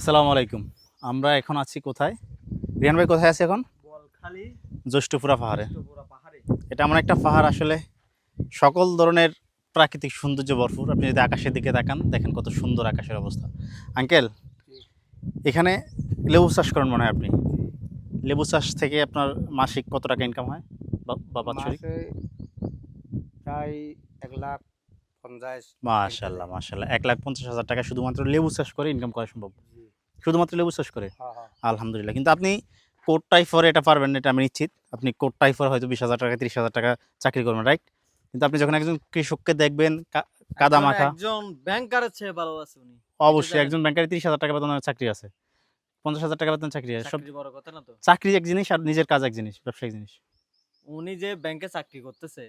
আসসালামু আলাইকুম। আমরা এখন আছি কোথায়? রিয়ান ভাই কোথায় আছি এখন? জ্যৈষ্ঠপুরা পাহাড়ে। এটা এমন একটা পাহাড় আসলে। সকল ধরনের প্রাকৃতিক সৌন্দর্য ভরপুর। আপনি যদি আকাশের দিকে তাকান দেখেন কত সুন্দর আকাশের অবস্থা। আঙ্কেল এখানে লেবু চাষ করেন মনে হয় আপনি? লেবু চাষ থেকে আপনার মাসিক কত টাকা ইনকাম হয়? বা- বা বাৎসরিক? প্রায় এক লাখ পঞ্চাশ। মাশাল্লাহ মাশাল্লাহ এক লাখ পঞ্চাশ হাজার টাকা শুধুমাত্র লেবু চাষ করে ইনকাম করা সম্ভব। শুধুমাত্র লেবু চাষ করে? হ্যাঁ হ্যাঁ। আলহামদুলিল্লাহ। কিন্তু আপনি কোট টাইফরে এটা পারবেন না, এটা আমি নিশ্চিত। আপনি কোট টাইফর হয়তো বিশ হাজার টাকা তিরিশ হাজার টাকা চাকরি করবেন রাইট কিন্তু আপনি যখন একজন কৃষককে দেখবেন কাদা মাখা। একজন ব্যাংকারের চেয়ে ভালো আছে উনি। অবশ্যই একজন ব্যাংকারে তিরিশ হাজার টাকা বেতনের চাকরি আছে। পঞ্চাশ হাজার টাকা বেতন চাকরি আছে। সব বড় কথা না তো। চাকরি এক জিনিস আর নিজের কাজ এক জিনিস ব্যবসায়িক জিনিস। উনি যে ব্যাংকে চাকরি করতেছে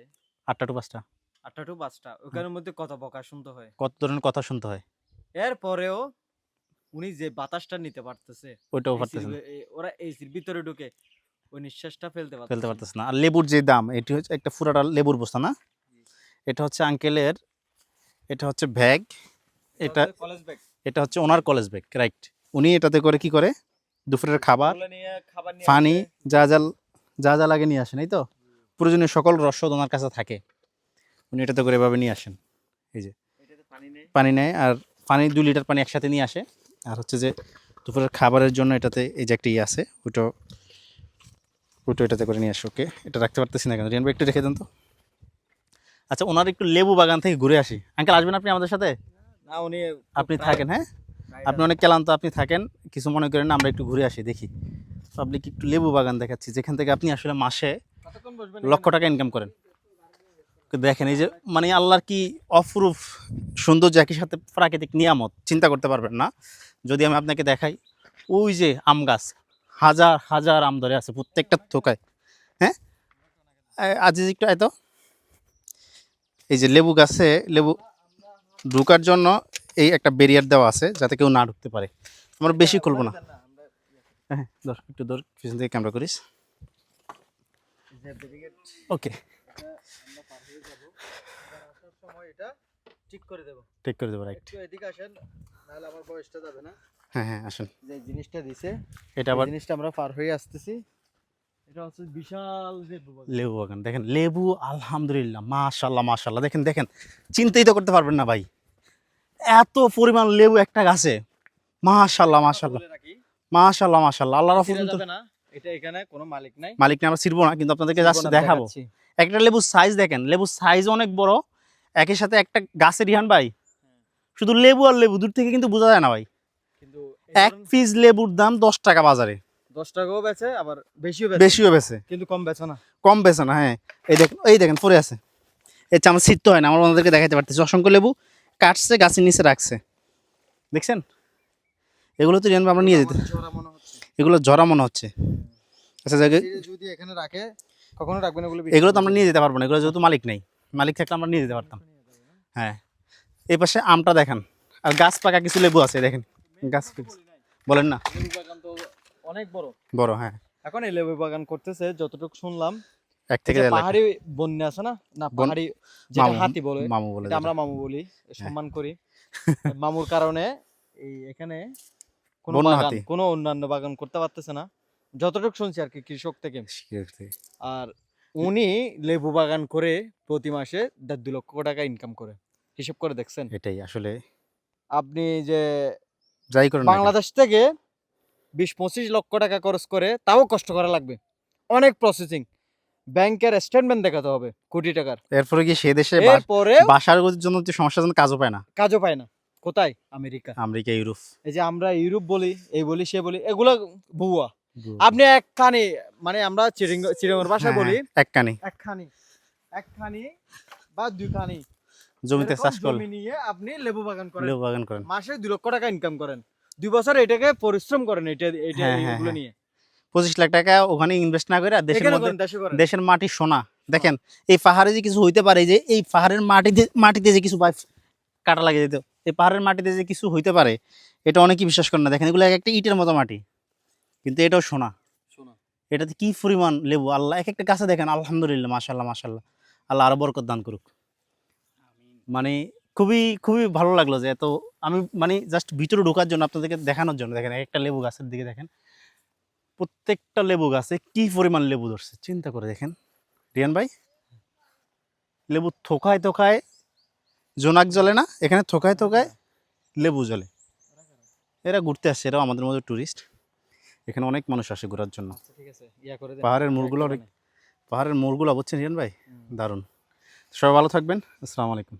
আটটা টু পাঁচটা। আটটা টু পাঁচটা ওখানের মধ্যে কত বকা শুনতে হয়? কত ধরনের কথা শুনতে হয়? এরপরেও উনি যে বাতাসটা নিতে পারতেছে ওইটাও পারতেছে ওরা এসির ভিতরে ঢুকে ওই নিঃশ্বাসটা ফেলতে পারতেছে ফেলতে না। পারতেছে না। আর লেবুর যে দাম এটি হচ্ছে একটা পুরাটা লেবুর বস্তা না? এটা হচ্ছে আঙ্কেলের এটা হচ্ছে ব্যাগ এটা কলেজ ব্যাগ এটা হচ্ছে ওনার কলেজ ব্যাগ রাইট উনি এটাতে করে কি করে? দুপুরের খাবার ওগুলো নিয়ে খাবার নিয়ে পানি আসে। যা যা যা যা লাগে নিয়ে আসেন এই তো? প্রয়োজনীয় সকল রসদ ওনার কাছে থাকে। উনি এটাতে করে এভাবে নিয়ে আসেন। এটাতে পানি নেই পানি নেয় আর পানি দু লিটার পানি একসাথে নিয়ে আসে। আর হচ্ছে যে দুপুরের খাবারের জন্য এটাতে এই যে একটা ইয়ে আছে ওইটা ওইটা এটাতে করে নিয়ে আসে ওকে? এটা রাখতে পারতেছি না কেন? রিয়ান ভাই একটু রেখে দেন তো। আচ্ছা ওনার একটু লেবু বাগান থেকে ঘুরে আসি। আঙ্কেল আসবেন আপনি আমাদের সাথে? না উনি আপনি থাকেন হ্যাঁ? আপনি অনেক ক্লান্ত আপনি থাকেন কিছু মনে করেন না আমরা একটু ঘুরে আসি দেখি। পাবলিক একটু লেবু বাগান দেখাচ্ছি যেখান থেকে আপনি আসলে মাসে লক্ষ টাকা ইনকাম করেন? দেখেন এই যে মানে আল্লাহর কি অপরূপ সৌন্দর্য একই সাথে প্রাকৃতিক নিয়ামত চিন্তা করতে পারবেন না। যদি আমি আপনাকে দেখাই ওই যে আম গাছ হাজার হাজার আম ধরে আছে প্রত্যেকটা থোকায় হ্যাঁ? এ, আজিজ একটু এত এই যে লেবু গাছে লেবু ঢুকার জন্য এই একটা ব্যারিয়ার দেওয়া আছে যাতে কেউ না ঢুকতে পারে। আমরা বেশি খুলবো না। হ্যাঁ ধর একটু ধর পিছন থেকে ক্যামেরা করিস। ওকে ঠিক করে দেবো। ঠিক করে দেবো রাইট এদিকে আসেন। নাহলে আমার বয়সটা যাবে না? হ্যাঁ হ্যাঁ আসুন। যে জিনিসটা দিছে এটা আবার জিনিসটা আমরা পার হয়ে আসতেছি। এটা হচ্ছে বিশাল। লেবু বাগান। দেখেন লেবু আলহামদুলিল্লাহ মাশাল্লাহ মাশাল্লাহ। দেখেন দেখেন চিন্তাই তো করতে পারবেন না ভাই। এত পরিমাণ লেবু একটা গাছে। মাশাল্লাহ মাশাল্লাহ। মাশাল্লাহ মাশাল্লাহ। আল্লাহ রফুল যাবে না এটা এখানে কোনো মালিক নাই। মালিক নিয়ে আমরা ছিড়বো না কিন্তু আপনাদেরকে জাস্ট দেখাবো। একটা লেবুর সাইজ দেখেন লেবুর সাইজ অনেক বড়। একই সাথে একটা গাছের রিহান ভাই। শুধু লেবু আর লেবু দূর থেকে কিন্তু বোঝা যায় না ভাই। কিন্তু এক পিস লেবুর দাম দশ টাকা বাজারে। দশ টাকাও বেচে আবার বেশিও বেশিও বেছে কিন্তু কম বেচে না। কম বেছে না হ্যাঁ। এই দেখেন এই দেখেন পড়ে আছে। চেয়ে আমার ছিটতে হয় না আমার ওনাদেরকে দেখাতে পারতেছি। অসংখ্য লেবু কাটছে গাছের নিচে রাখছে। দেখছেন? এগুলো তো রিয়ান আমরা নিয়ে যেতে মনে এগুলো জরা মনে হচ্ছে। আচ্ছা যদি এখানে রাখে কখনো রাখবেন এগুলো এগুলো তো আমরা নিয়ে যেতে পারব না এগুলো যেহেতু মালিক নেই। মালিক থাকলে আমরা নিয়ে যেতে পারতাম। হ্যাঁ। এই পাশে আমটা দেখেন। আর গাছ পাকা কিছু লেবু আছে দেখেন। গাছ বলেন না। অনেক বড়। বড় হ্যাঁ। এখন এই লেবু বাগান করতেছে যতটুকু শুনলাম এক থেকে যে দেড় লাখ পাহাড়ি বন্যা আছে না? না পাহাড়ি যেটা হাতি বলে মামু বলে আমরা মামু বলি সম্মান করি। মামুর কারণে এই এখানে কোনো বাগান কোনো অন্যান্য বাগান করতে পারতেছে না। যতটুকু শুনছি আর কি কৃষক থেকে। থেকে। আর উনি লেবু বাগান করে প্রতি মাসে দেড় দু লক্ষ টাকা ইনকাম করে। হিসেব করে দেখছেন? এটাই আসলে আপনি যে যাই করেন বাংলাদেশ থেকে বিশ পঁচিশ লক্ষ টাকা খরচ করে তাও কষ্ট করা লাগবে। অনেক প্রসেসিং ব্যাংকের স্টেটমেন্ট দেখাতে হবে কোটি টাকার। এরপরে কি সে দেশে এরপরে বাসার জন্য যে সমস্যার জন্য কাজও পায় না? কাজও পায় না। কোথায়? আমেরিকা। America Europe. এই যে আমরা ইউরোপ বলি এই বলি সে বলি এগুলো ভুয়া। আপনি একখানি মানে আমরা চিরিং চিরিঙ্গর ভাষায় হ্যাঁ, বলি হ্যাঁ, একখানি। একখানি। একখানি বা দুইখানি জমিতে চাষ জমি নিয়ে আপনি লেবু বাগান করেন। লেবু বাগান করেন। মাসে দুই লক্ষ টাকা ইনকাম করেন। দুই বছর এটাকে পরিশ্রম করেন এটা এটা হ্যাঁ, হ্যাঁ, এগুলো হ্যাঁ। নিয়ে। পঁচিশ লাখ টাকা ওখানে ইনভেস্ট না করে দেশের মধ্যে করেন দেশে করেন। দেশের মাটি সোনা। দেখেন এই পাহাড়ে যে কিছু হইতে পারে যে এই পাহাড়ের মাটিতে মাটিতে যে কিছু কাটা লাগে যেত এই পাহাড়ের মাটিতে যে কিছু হইতে পারে এটা অনেকেই বিশ্বাস করে না। দেখেন এগুলো এক একটা ইটের মতো মাটি কিন্তু এটাও সোনা। এটাতে কি পরিমাণ লেবু? আল্লাহ এক একটা গাছে দেখেন আলহামদুলিল্লাহ মাশাল্লাহ মাশাল্লাহ আল্লাহ আরও বরকত দান করুক। মানে খুবই খুবই ভালো লাগল যে এত আমি মানে জাস্ট ভিতরে ঢোকার জন্য আপনাদেরকে দেখানোর জন্য দেখেন একটা লেবু গাছের দিকে দেখেন। প্রত্যেকটা লেবু গাছে কি পরিমাণ লেবু ধরছে চিন্তা করে দেখেন। রিয়ান ভাই? লেবু থোকায় থোকায় জোনাক জ্বলে না? এখানে থোকায় থোকায় লেবু জ্বলে এরা ঘুরতে আসছে এরাও আমাদের মতো ট্যুরিস্ট এখানে অনেক মানুষ আসে ঘোরার জন্য। আচ্ছা, ঠিক আছে ইয়া করে দেন। পাহাড়ের মোড়গুলো অনেক। পাহাড়ের মোড়গুলো বুঝছেন রিয়ান ভাই। দারুণ। সবাই ভালো থাকবেন। আসসালামু আলাইকুম।